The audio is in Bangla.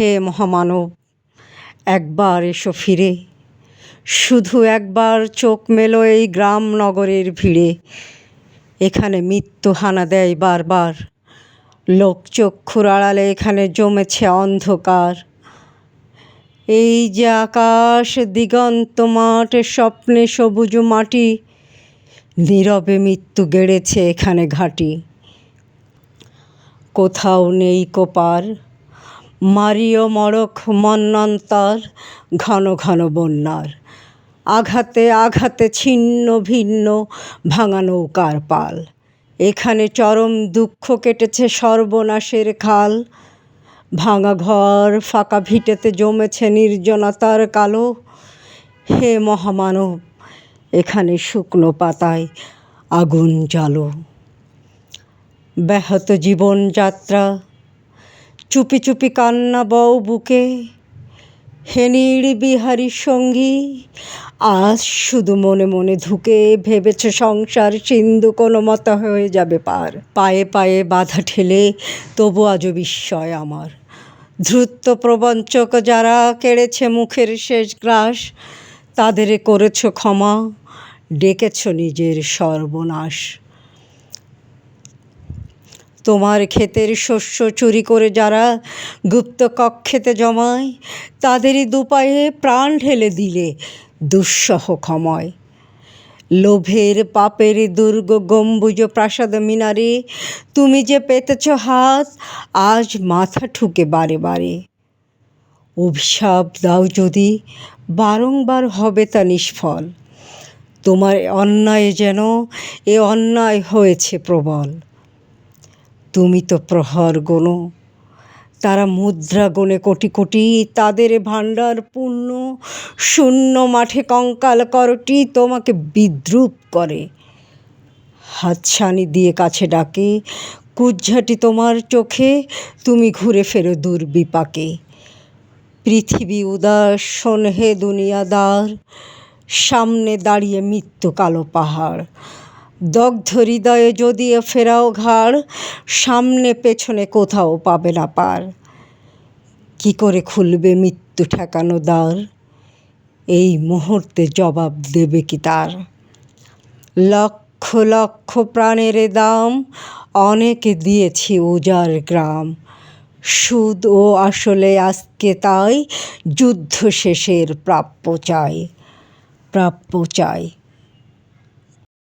হে মহামানব, একবার এসো ফিরে। শুধু একবার চোখ মেলো এই গ্রাম নগরের ভিড়ে। এখানে মৃত্যু হানা দেয় বারবার। লোকচক্ষুর আড়ালে এখানে জমেছে অন্ধকার। এই যে আকাশ, দিগন্ত মাঠ স্বপ্নে সবুজ মাটি, নীরবে মৃত্যু গেড়েছে এখানে ঘাটি। কোথাও নেই কোপার মারিও মরক মন্বন্তর ঘন ঘন বন্যার। আঘাতে আঘাতে ছিন্ন ভিন্ন ভাঙা নৌকার পাল। এখানে চরম দুঃখ কেটেছে সর্বনাশের খাল। ভাঙা ঘর ফাঁকা ভিটেতে জমেছে নির্জনতার কালো। হে মহামানব, এখানে শুকনো পাতায় আগুন জ্বালো। ব্যাহত জীবনযাত্রা চুপি চুপি কান্না বউ বুকে। হেনির সঙ্গী, আজ শুধু মনে মনে ধুকে ভেবেছে সংসার সিন্ধু কোনো মতো হয়ে যাবে পার। পায়ে পায়ে বাধা ঠেলে তবু আজও বিস্ময় আমার। ধূর্ত প্রবঞ্চক যারা কেড়েছে মুখের শেষ গ্রাস, তাদের করেছ ক্ষমা, ডেকেছ নিজের সর্বনাশ। তোমার ক্ষেতের শস্য চুরি করে যারা গুপ্ত কক্ষেতে জমায়, তাদেরই দুপায়ে প্রাণ ঢেলে দিলে দুঃসহ ক্ষময়। লোভের পাপের দুর্গ গম্বুজ প্রাসাদ মিনারে তুমি যে পেতেছ হাত, আজ মাথা ঠুকে বারে বারে। অভিশাপ দাও যদি, বারংবার হবে তা নিষ্ফল। তোমার অন্যায় যেন এ অন্যায় হয়েছে প্রবল। তুমি তো প্রহর গোনো তারা মুদ্রা গণে কোটি কোটি, তাদের ভাণ্ডার পূর্ণ। শূন্য মাঠে কঙ্কাল করটি তোমাকে বিদ্রুপ করে। হাতছানি দিয়ে কাছে ডাকে, কুজ্ঝাটি তোমার চোখে, তুমি ঘুরে ফেরো দুর্বিপাকে। পৃথিবী উদাস হে দুনিয়াদার, সামনে দাঁড়িয়ে মৃত্যু কালো পাহাড়। দগ্ধ হৃদয়ে যদিও ফেরাও ঘাড়, সামনে পেছনে কোথাও পাবে না পার। কি করে খুলবে মৃত্যু ঠেকানো দ্বার? এই মুহূর্তে জবাব দেবে কি তার? লক্ষ লক্ষ প্রাণের দাম, অনেকে দিয়েছি উজার গ্রাম। সুদ ও আসলে আজকে তাই, যুদ্ধ শেষের প্রাপ্য চাই প্রাপ্য চাই।